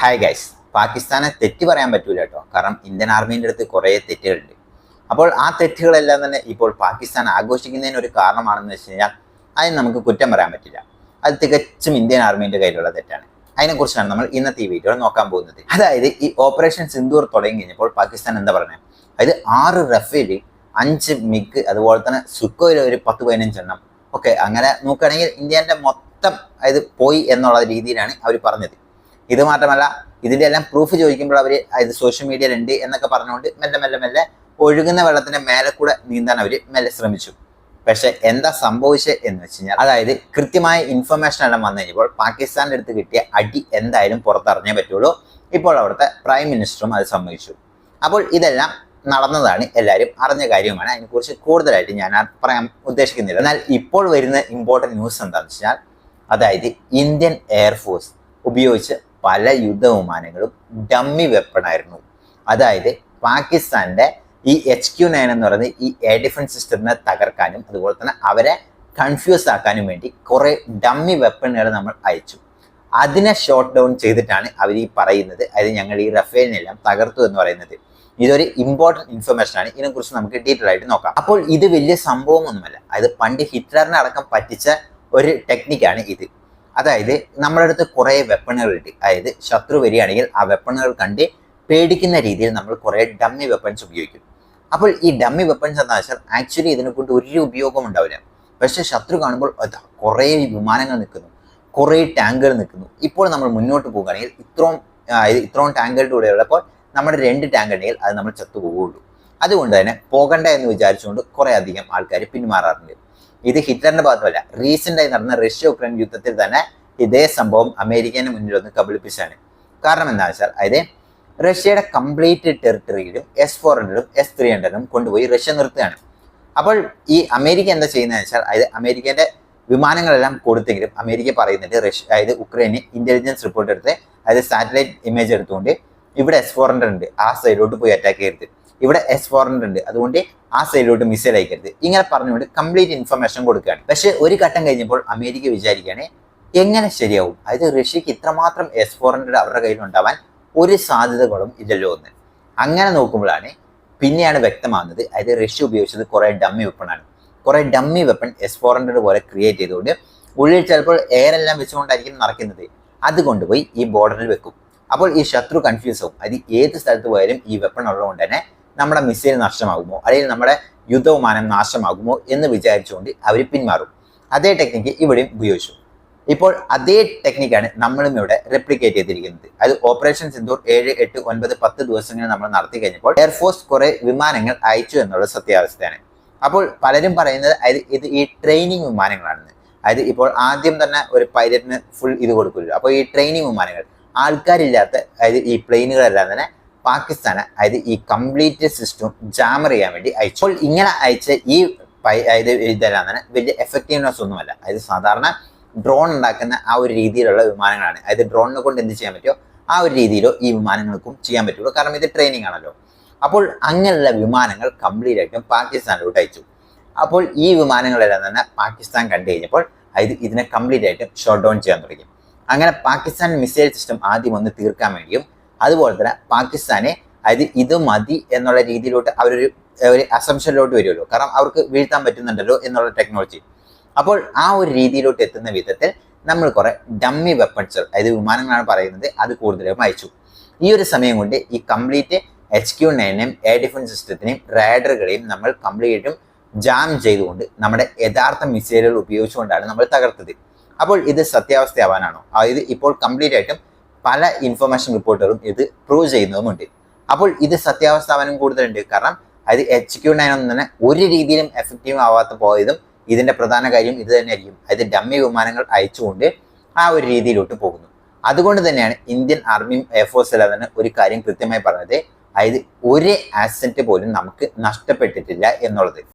Hi guys പാകിസ്ഥാനെ തെറ്റ് പറയാൻ പറ്റൂല കേട്ടോ. കാരണം ഇന്ത്യൻ ആർമീന്റെ അടുത്ത് കുറേ തെറ്റുകളുണ്ട്. അപ്പോൾ ആ തെറ്റുകളെല്ലാം തന്നെ ഇപ്പോൾ പാകിസ്ഥാൻ ആഘോഷിക്കുന്നതിന് ഒരു കാരണമാണെന്ന് വെച്ച് കഴിഞ്ഞാൽ അതിന് നമുക്ക് കുറ്റം പറയാൻ പറ്റില്ല. അത് തികച്ചും ഇന്ത്യൻ ആർമീന്റെ കയ്യിലുള്ള തെറ്റാണ്. അതിനെക്കുറിച്ചാണ് നമ്മൾ ഇന്നത്തെ ഈ വീഡിയോ നോക്കാൻ പോകുന്നത്. അതായത് ഈ ഓപ്പറേഷൻ സിന്ദൂർ തുടങ്ങി കഴിഞ്ഞപ്പോൾ പാകിസ്ഥാൻ എന്താ പറയുന്നത് അതായത് ആറ് റഫേൽ അഞ്ച് മിഗ് അതുപോലെ തന്നെ സുക്കോയിൽ ഒരു പത്ത് പതിനഞ്ചെണ്ണം ഓക്കെ അങ്ങനെ നോക്കുകയാണെങ്കിൽ ഇന്ത്യന്റെ മൊത്തം അതായത് പോയി എന്നുള്ള രീതിയിലാണ് അവർ പറഞ്ഞത്. ഇത് മാത്രമല്ല ഇതിന്റെ എല്ലാം പ്രൂഫ് ചോദിക്കുമ്പോൾ അവർ ഇത് സോഷ്യൽ മീഡിയയിലുണ്ട് എന്നൊക്കെ പറഞ്ഞുകൊണ്ട് മെല്ലെ മെല്ലെ മെല്ലെ ഒഴുകുന്ന വെള്ളത്തിന്റെ മേലെ കൂടെ നീന്താൻ അവർ മെല്ലെ ശ്രമിച്ചു. പക്ഷെ എന്താ സംഭവിച്ചത് എന്ന് വെച്ച് കഴിഞ്ഞാൽ അതായത് കൃത്യമായ ഇൻഫർമേഷൻ എല്ലാം വന്നു കഴിഞ്ഞപ്പോൾ പാകിസ്ഥാന്റെ അടുത്ത് കിട്ടിയ അടി എന്തായാലും പുറത്തറിഞ്ഞേ പറ്റുള്ളൂ. ഇപ്പോൾ അവിടുത്തെ പ്രൈം മിനിസ്റ്ററും അത് സമ്മതിച്ചു. അപ്പോൾ ഇതെല്ലാം നടന്നതാണ് എല്ലാവരും അറിഞ്ഞ കാര്യമാണ് അതിനെക്കുറിച്ച് കൂടുതലായിട്ട് ഞാൻ പറയാൻ ഉദ്ദേശിക്കുന്നില്ല. എന്നാൽ ഇപ്പോൾ വരുന്ന ഇമ്പോർട്ടന്റ് ന്യൂസ് എന്താണെന്ന് വെച്ചാൽ അതായത് ഇന്ത്യൻ എയർഫോഴ്സ് ഉപയോഗിച്ച് പല യുദ്ധവിമാനങ്ങളും ഡമ്മി വെപ്പണായിരുന്നു. അതായത് പാകിസ്ഥാന്റെ ഈ എച്ച് ക്യു നയൻ എന്ന് പറയുന്നത് ഈ എയർ ഡിഫൻസ് സിസ്റ്റത്തിനെ തകർക്കാനും അതുപോലെ തന്നെ അവരെ കൺഫ്യൂസ് ആക്കാനും വേണ്ടി കുറേ ഡമ്മി വെപ്പണുകൾ നമ്മൾ അയച്ചു. അതിനെ ഷോട്ട് ഡൗൺ ചെയ്തിട്ടാണ് അവർ ഈ പറയുന്നത്. അതായത് ഞങ്ങൾ ഈ റഫേലിനെല്ലാം തകർത്തു എന്ന് പറയുന്നത്. ഇതൊരു ഇമ്പോർട്ടന്റ് ഇൻഫർമേഷൻ ആണ്. ഇതിനെക്കുറിച്ച് നമുക്ക് ഡീറ്റെയിൽ ആയിട്ട് നോക്കാം. അപ്പോൾ ഇത് വലിയ സംഭവമൊന്നുമല്ല. അതായത് പണ്ട് ഹിറ്റ്ലറിനെ അടക്കം പറ്റിച്ച ഒരു ടെക്നിക്കാണ് ഇത്. അതായത് നമ്മുടെ അടുത്ത് കുറേ കിട്ടി. അതായത് ശത്രു വരികയാണെങ്കിൽ ആ വെപ്പണുകൾ കണ്ട് പേടിക്കുന്ന രീതിയിൽ നമ്മൾ കുറേ ഡമ്മി വെപ്പൺസ് ഉപയോഗിക്കും. അപ്പോൾ ഈ ഡമ്മി വെപ്പൺസ് എന്ന് വെച്ചാൽ ആക്ച്വലി ഇതിനെ കൊണ്ട് ഒരു ഉപയോഗം ഉണ്ടാവില്ല. പക്ഷെ ശത്രു കാണുമ്പോൾ കുറേ വിമാനങ്ങൾ നിൽക്കുന്നു. കുറേ ടാങ്കുകൾ നിൽക്കുന്നു. ഇപ്പോൾ നമ്മൾ മുന്നോട്ട് പോകുകയാണെങ്കിൽ ഇത്രയും അതായത് ഇത്രയും ടാങ്കുകളുടെ കൂടെ ഉള്ളപ്പോൾ നമ്മുടെ രണ്ട് ടാങ്ക് ഉണ്ടെങ്കിൽ അത് നമ്മൾ ചത്തു പോവുകയുള്ളൂ അതുകൊണ്ട് തന്നെ പോകണ്ട എന്ന് വിചാരിച്ചുകൊണ്ട് കുറേ അധികം ആൾക്കാർ പിന്മാറാറുണ്ട്. ഇത് ഹിറ്റ്ലറിന്റെ ഭാഗത്തുമല്ല. റീസെന്റ് ആയി നടന്ന റഷ്യ ഉക്രൈൻ യുദ്ധത്തിൽ തന്നെ ഇതേ സംഭവം അമേരിക്കന് മുന്നിൽ ഒന്ന് കബളിപ്പിച്ചാണ് കാരണം എന്താ വെച്ചാൽ അതായത് റഷ്യയുടെ കംപ്ലീറ്റ് ടെറിട്ടറിയിലും എസ് ഫോർ ഹൺഡ്രഡും എസ് ത്രീ ഹൺഡ്രഡും കൊണ്ടുപോയി റഷ്യ നിർത്തുകയാണ്. അപ്പോൾ ഈ അമേരിക്ക എന്താ ചെയ്യുന്നത് വെച്ചാൽ അതായത് അമേരിക്കന്റെ വിമാനങ്ങളെല്ലാം കൊടുത്തെങ്കിലും അമേരിക്ക പറയുന്നുണ്ട് റഷ്യ അതായത് ഉക്രൈന് ഇന്റലിജൻസ് റിപ്പോർട്ട് എടുത്ത് അതായത് സാറ്റലൈറ്റ് ഇമേജ് എടുത്തുകൊണ്ട് ഇവിടെ എസ് ഫോർ ഹൺഡ്രഡ് ഉണ്ട് ആ സൈഡിലോട്ട് പോയി അറ്റാക്ക് ചെയ്യരുത്. ഇവിടെ എസ് ഫോർ ഹൺഡ്രഡ് ഉണ്ട് അതുകൊണ്ട് ആ സൈഡിലോട്ട് മിസൈൽ അയക്കരുത്. ഇങ്ങനെ പറഞ്ഞുകൊണ്ട് കംപ്ലീറ്റ് ഇൻഫർമേഷൻ കൊടുക്കുകയാണ്. പക്ഷേ ഒരു ഘട്ടം കഴിഞ്ഞപ്പോൾ അമേരിക്ക വിചാരിക്കുകയാണ് എങ്ങനെ ശരിയാവും? അതായത് റഷ്യക്ക് ഇത്രമാത്രം എസ് ഫോർ അവരുടെ കയ്യിൽ ഉണ്ടാവാൻ ഒരു സാധ്യതകളും ഇല്ലല്ലോ എന്ന്. അങ്ങനെ നോക്കുമ്പോഴാണ് പിന്നെയാണ് വ്യക്തമാകുന്നത് അതായത് റഷ്യ ഉപയോഗിച്ചത് കുറേ ഡമ്മി വെപ്പണാണ് കുറേ ഡമ്മി വെപ്പൺ എസ് ഫോർ പോലെ ക്രിയേറ്റ് ചെയ്തുകൊണ്ട് ഉള്ളിൽ ചിലപ്പോൾ എയർ എല്ലാം വെച്ചുകൊണ്ടായിരിക്കും നടക്കുന്നത്. അതുകൊണ്ട് പോയി ഈ ബോർഡറിൽ വെക്കും. അപ്പോൾ ഈ ശത്രു കൺഫ്യൂസ് ആവും. അത് ഏത് സ്ഥലത്ത് പോയാലും ഈ വെപ്പൺ ഉള്ളതുകൊണ്ട് തന്നെ നമ്മുടെ മിസൈൽ നഷ്ടമാകുമോ? അല്ലെങ്കിൽ നമ്മുടെ യുദ്ധവിമാനം നാശമാകുമോ എന്ന് വിചാരിച്ചുകൊണ്ട് അവർ പിന്മാറും. അതേ ടെക്നിക്ക് ഇവിടെയും ഉപയോഗിച്ചു. ഇപ്പോൾ അതേ ടെക്നിക്കാണ് നമ്മളും ഇവിടെ റെപ്ലിക്കേറ്റ് ചെയ്തിരിക്കുന്നത്. അത് ഓപ്പറേഷൻ സിന്ദൂർ ഏഴ് എട്ട് ഒൻപത് പത്ത് ദിവസങ്ങൾ നമ്മൾ നടത്തി കഴിഞ്ഞപ്പോൾ എയർഫോഴ്സ് കുറെ വിമാനങ്ങൾ അയച്ചു എന്നുള്ള സത്യാവസ്ഥയാണ്. അപ്പോൾ പലരും പറയുന്നത് അത് ഇത് ഈ ട്രെയിനിങ് വിമാനങ്ങളാണെന്ന്. അതായത് ഇപ്പോൾ ആദ്യം തന്നെ ഒരു പൈലറ്റിന് ഫുൾ ഇത് കൊടുക്കില്ല അപ്പോൾ ഈ ട്രെയിനിങ് വിമാനങ്ങൾ ആൾക്കാരില്ലാത്ത അതായത് ഈ പ്ലെയിനുകളെല്ലാം തന്നെ പാകിസ്ഥാന് അതായത് ഈ കംപ്ലീറ്റ് സിസ്റ്റം ജാമർ ചെയ്യാൻ വേണ്ടി അയച്ചു. അപ്പോൾ ഇങ്ങനെ അയച്ച ഈ അതായത് ഇതെല്ലാം തന്നെ വലിയ എഫക്റ്റീവ്നെസ് ഒന്നുമല്ല. അതായത് സാധാരണ ഡ്രോൺ ഉണ്ടാക്കുന്ന ആ ഒരു രീതിയിലുള്ള വിമാനങ്ങളാണ്. അതായത് ഡ്രോണിനെ കൊണ്ട് എന്ത് ചെയ്യാൻ പറ്റുമോ ആ ഒരു രീതിയിലോ ഈ വിമാനങ്ങൾക്കും ചെയ്യാൻ പറ്റുള്ളൂ. കാരണം ഇത് ട്രെയിനിങ് ആണല്ലോ. അപ്പോൾ അങ്ങനെയുള്ള വിമാനങ്ങൾ കംപ്ലീറ്റ് ആയിട്ടും പാകിസ്ഥാനിലോട്ട് അയച്ചു. അപ്പോൾ ഈ വിമാനങ്ങളെല്ലാം തന്നെ പാകിസ്ഥാൻ കണ്ടു കഴിഞ്ഞപ്പോൾ അതായത് ഇതിനെ കംപ്ലീറ്റ് ആയിട്ടും ഷോട്ട് ഡൗൺ ചെയ്യാൻ തുടങ്ങി. അങ്ങനെ പാകിസ്ഥാൻ മിസൈൽ സിസ്റ്റം ആദ്യം ഒന്ന് തീർക്കാൻ വേണ്ടിയും അതുപോലെ തന്നെ പാകിസ്ഥാനെ അതായത് ഇത് മതി എന്നുള്ള രീതിയിലോട്ട് അവരൊരു ഒരു അസംഷനിലോട്ട് വരുമല്ലോ. കാരണം അവർക്ക് വീഴ്ത്താൻ പറ്റുന്നുണ്ടല്ലോ എന്നുള്ള ടെക്നോളജി അപ്പോൾ ആ ഒരു രീതിയിലോട്ട് എത്തുന്ന വിധത്തിൽ നമ്മൾ കുറെ ഡമ്മി വെപ്പൺസ് അതായത് വിമാനങ്ങളാണ് പറയുന്നത് അത് കൂടുതലും അയച്ചു. ഈ ഒരു സമയം കൊണ്ട് ഈ കംപ്ലീറ്റ് എച്ച് ക്യു നയനെയും എയർ ഡിഫൻസ് സിസ്റ്റത്തിനെയും റൈഡറുകളെയും നമ്മൾ കംപ്ലീറ്റും ജാം ചെയ്തുകൊണ്ട് നമ്മുടെ യഥാർത്ഥ മിസൈലുകൾ ഉപയോഗിച്ചുകൊണ്ടാണ് നമ്മൾ തകർത്തത്. അപ്പോൾ ഇത് സത്യാവസ്ഥയാവാനാണോ? അതായത് ഇപ്പോൾ കംപ്ലീറ്റ് ആയിട്ടും പല ഇൻഫർമേഷൻ റിപ്പോർട്ടുകളും ഇത് പ്രൂവ് ചെയ്യുന്നതുമുണ്ട്. അപ്പോൾ ഇത് സത്യാവസ്ഥ ആവാനും കൂടുതലുണ്ട്. കാരണം അതായത് എച്ച് ക്യു നയൻ ഒന്നും തന്നെ ഒരു രീതിയിലും എഫക്റ്റീവ് ആവാത്ത പോയതും ഇതിന്റെ പ്രധാന കാര്യം ഇത് തന്നെയായിരിക്കും. അതായത് ഡമ്മി വിമാനങ്ങൾ അയച്ചുകൊണ്ട് ആ ഒരു രീതിയിലോട്ട് പോകുന്നു. അതുകൊണ്ട് തന്നെയാണ് ഇന്ത്യൻ ആർമിയും എയർഫോഴ്സ് എല്ലാം തന്നെ ഒരു കാര്യം കൃത്യമായി പറഞ്ഞത് അതായത് ഒരു ആസെന്റ് പോലും നമുക്ക് നഷ്ടപ്പെട്ടിട്ടില്ല എന്നുള്ളത്.